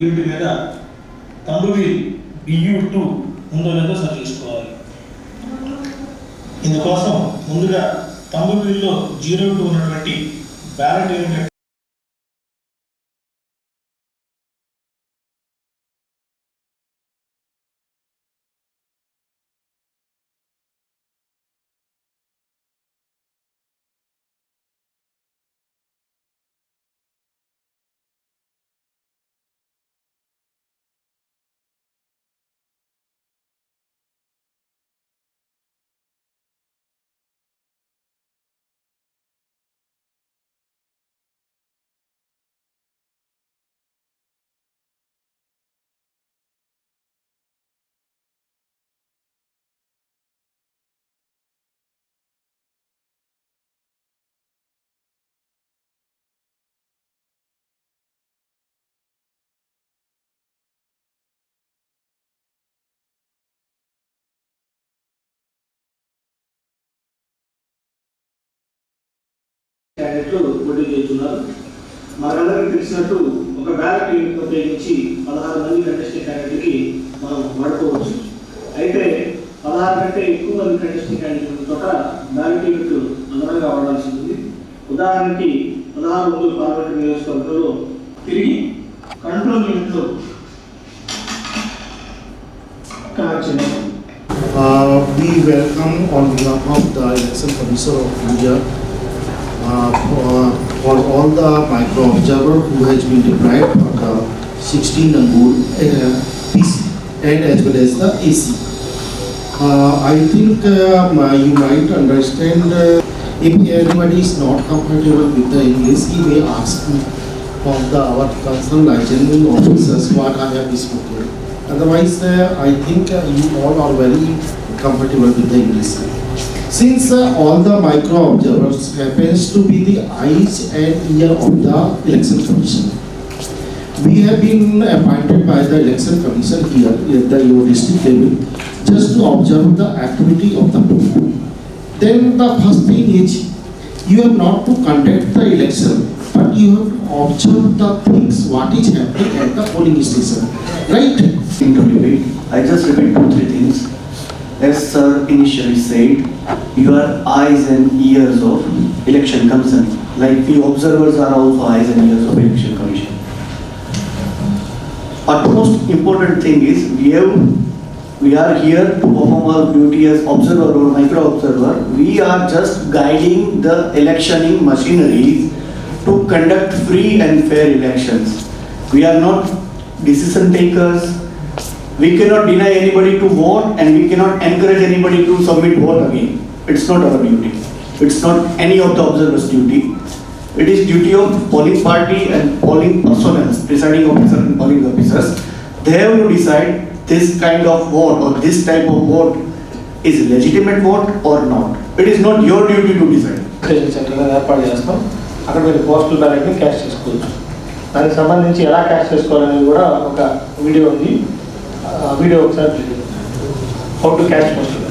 వీటి మీద తంబువి బియ్యూ టూ ఉందో లేదో సరి చేసుకోవాలి ఇందుకోసం ముందుగా తంబువీల్లో జీరో టూ ఉన్నటువంటి బ్యాలెట్ ఏమిటంటే క్యాండిడేట్లు పోటీ చేస్తున్నారు. మనందరికీ తెలిసినట్టు ఒక బ్యాలెట్ యూనిట్ ఉపయోగించి పదహారు మంది కంటెస్టింగ్ క్యాండిడేట్కి మనం వాడుకోవచ్చు. అయితే పదహారు కంటే ఎక్కువ మంది కంటెస్టింగ్ క్యాండిడేట్ చోట బ్యాలెట్ యూనిట్ అదనంగా వాడాల్సి ఉంది. ఉదాహరణకి పదహారు మంది పార్లమెంట్ నియోజకవర్గంలో తిరిగి కంట్రోల్ యూనిట్లో Uh, we welcome on behalf of the Election Commissioner of India for, for all the micro observer who has been deprived of the 16 Angul uh, PC and as well as the AC. Uh, I think uh, you might understand uh, if anybody is not comfortable with the English, he may ask me from the our concerned licensing officers what I have spoken. Otherwise, uh, I think uh, you all are very comfortable with the English. Since uh, all the micro observers happens to be the eyes and ear of the election commission. We have been appointed by the election commission here at the your district level just to observe the activity of the poll. Then the first thing is you have not to conduct the election, but you have to observe the things what is happening at the polling station, right? I just repeat two, three things. As sir initially said, you are eyes and ears of election commission. Like the observers are also eyes and ears of election commission. Utmost important thing is we have, we are here to perform our duty as observer or micro observer. We are just guiding the electioning machineries to conduct free and fair elections. We are not decision takers, we cannot deny anybody to vote and we cannot encourage anybody to submit vote again. It's not our duty. It's not any of the observers' duty. It is duty of polling party and polling personnel, presiding officer and polling officers. They have to decide this kind of vote or this type of vote is legitimate vote or not. It is not your duty to decide. Registration centre అనేది ఏర్పాటు చేస్తాం అక్కడ మీరు postal బ్యాలెట్ని cash చేసుకోవచ్చు దానికి సంబంధించి ఎలా cash చేసుకోవాలనేది కూడా ఒక వీడియో ఉంది ఆ వీడియో ఒకసారి హౌ టు క్యాష్ పోస్టల్